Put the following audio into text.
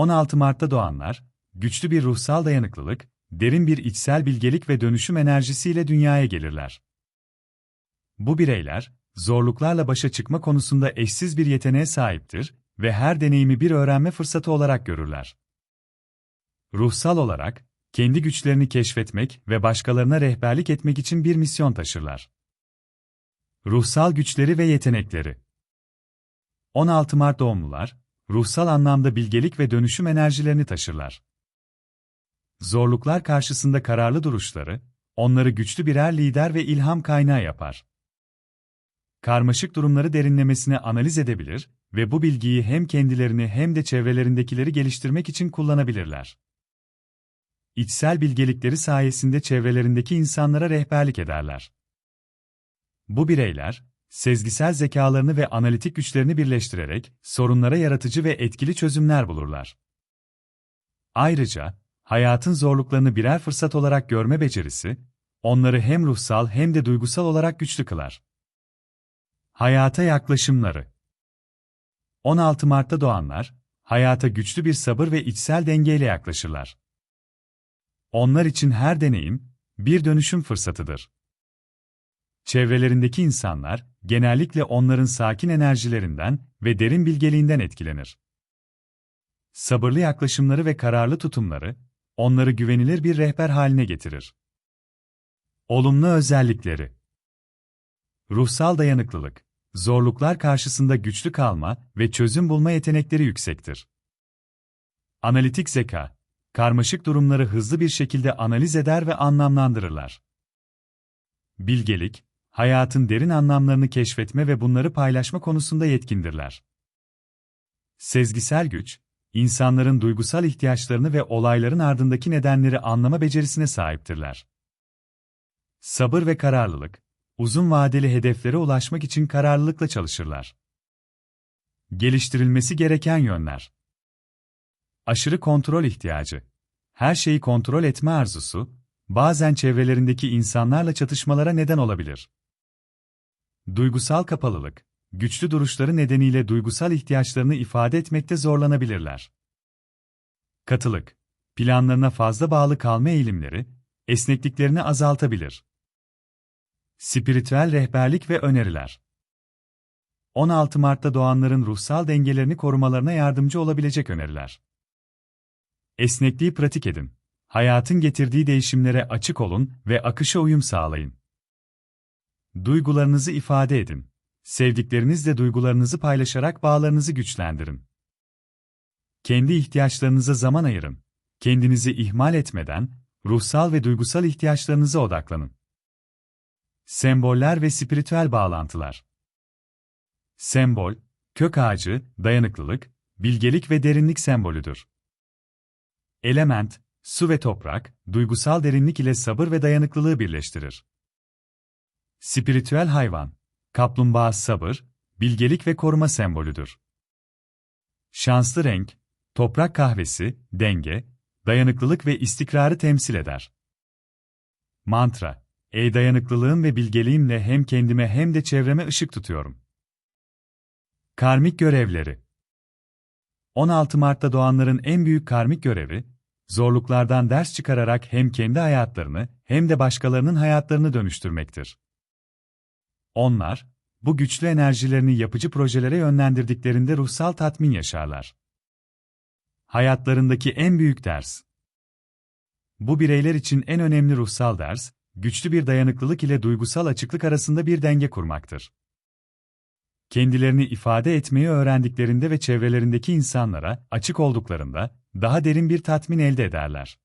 16 Mart'ta doğanlar, güçlü bir ruhsal dayanıklılık, derin bir içsel bilgelik ve dönüşüm enerjisiyle dünyaya gelirler. Bu bireyler, zorluklarla başa çıkma konusunda eşsiz bir yeteneğe sahiptir ve her deneyimi bir öğrenme fırsatı olarak görürler. Ruhsal olarak, kendi güçlerini keşfetmek ve başkalarına rehberlik etmek için bir misyon taşırlar. Ruhsal güçleri ve yetenekleri 16 Mart doğumlular, ruhsal anlamda bilgelik ve dönüşüm enerjilerini taşırlar. Zorluklar karşısında kararlı duruşları, onları güçlü birer lider ve ilham kaynağı yapar. Karmaşık durumları derinlemesine analiz edebilir ve bu bilgiyi hem kendilerini hem de çevrelerindekileri geliştirmek için kullanabilirler. İçsel bilgelikleri sayesinde çevrelerindeki insanlara rehberlik ederler. Bu bireyler, sezgisel zekalarını ve analitik güçlerini birleştirerek sorunlara yaratıcı ve etkili çözümler bulurlar. Ayrıca, hayatın zorluklarını birer fırsat olarak görme becerisi, onları hem ruhsal hem de duygusal olarak güçlü kılar. Hayata yaklaşımları 16 Mart'ta doğanlar, hayata güçlü bir sabır ve içsel dengeyle yaklaşırlar. Onlar için her deneyim, bir dönüşüm fırsatıdır. Çevrelerindeki insanlar, genellikle onların sakin enerjilerinden ve derin bilgeliğinden etkilenir. Sabırlı yaklaşımları ve kararlı tutumları, onları güvenilir bir rehber haline getirir. Olumlu özellikleri Ruhsal dayanıklılık, zorluklar karşısında güçlü kalma ve çözüm bulma yetenekleri yüksektir. Analitik zeka, karmaşık durumları hızlı bir şekilde analiz eder ve anlamlandırırlar. Bilgelik, hayatın derin anlamlarını keşfetme ve bunları paylaşma konusunda yetkindirler. Sezgisel güç, insanların duygusal ihtiyaçlarını ve olayların ardındaki nedenleri anlama becerisine sahiptirler. Sabır ve kararlılık, uzun vadeli hedeflere ulaşmak için kararlılıkla çalışırlar. Geliştirilmesi gereken yönler Aşırı kontrol ihtiyacı. Her şeyi kontrol etme arzusu, bazen çevrelerindeki insanlarla çatışmalara neden olabilir. Duygusal kapalılık, güçlü duruşları nedeniyle duygusal ihtiyaçlarını ifade etmekte zorlanabilirler. Katılık, planlarına fazla bağlı kalma eğilimleri, esnekliklerini azaltabilir. Spiritüel rehberlik ve öneriler 16 Mart'ta doğanların ruhsal dengelerini korumalarına yardımcı olabilecek öneriler. Esnekliği pratik edin. Hayatın getirdiği değişimlere açık olun ve akışa uyum sağlayın. Duygularınızı ifade edin. Sevdiklerinizle duygularınızı paylaşarak bağlarınızı güçlendirin. Kendi ihtiyaçlarınıza zaman ayırın. Kendinizi ihmal etmeden, ruhsal ve duygusal ihtiyaçlarınıza odaklanın. Semboller ve spiritüel bağlantılar. Sembol, kök ağacı, dayanıklılık, bilgelik ve derinlik sembolüdür. Element, su ve toprak, duygusal derinlik ile sabır ve dayanıklılığı birleştirir. Spiritüel hayvan, kaplumbağa sabır, bilgelik ve koruma sembolüdür. Şanslı renk, toprak kahvesi, denge, dayanıklılık ve istikrarı temsil eder. Mantra, ey dayanıklılığım ve bilgeliğimle hem kendime hem de çevreme ışık tutuyorum. Karmik görevleri 16 Mart'ta doğanların en büyük karmik görevi, zorluklardan ders çıkararak hem kendi hayatlarını hem de başkalarının hayatlarını dönüştürmektir. Onlar, bu güçlü enerjilerini yapıcı projelere yönlendirdiklerinde ruhsal tatmin yaşarlar. Hayatlarındaki en büyük ders. Bu bireyler için en önemli ruhsal ders, güçlü bir dayanıklılık ile duygusal açıklık arasında bir denge kurmaktır. Kendilerini ifade etmeyi öğrendiklerinde ve çevrelerindeki insanlara açık olduklarında daha derin bir tatmin elde ederler.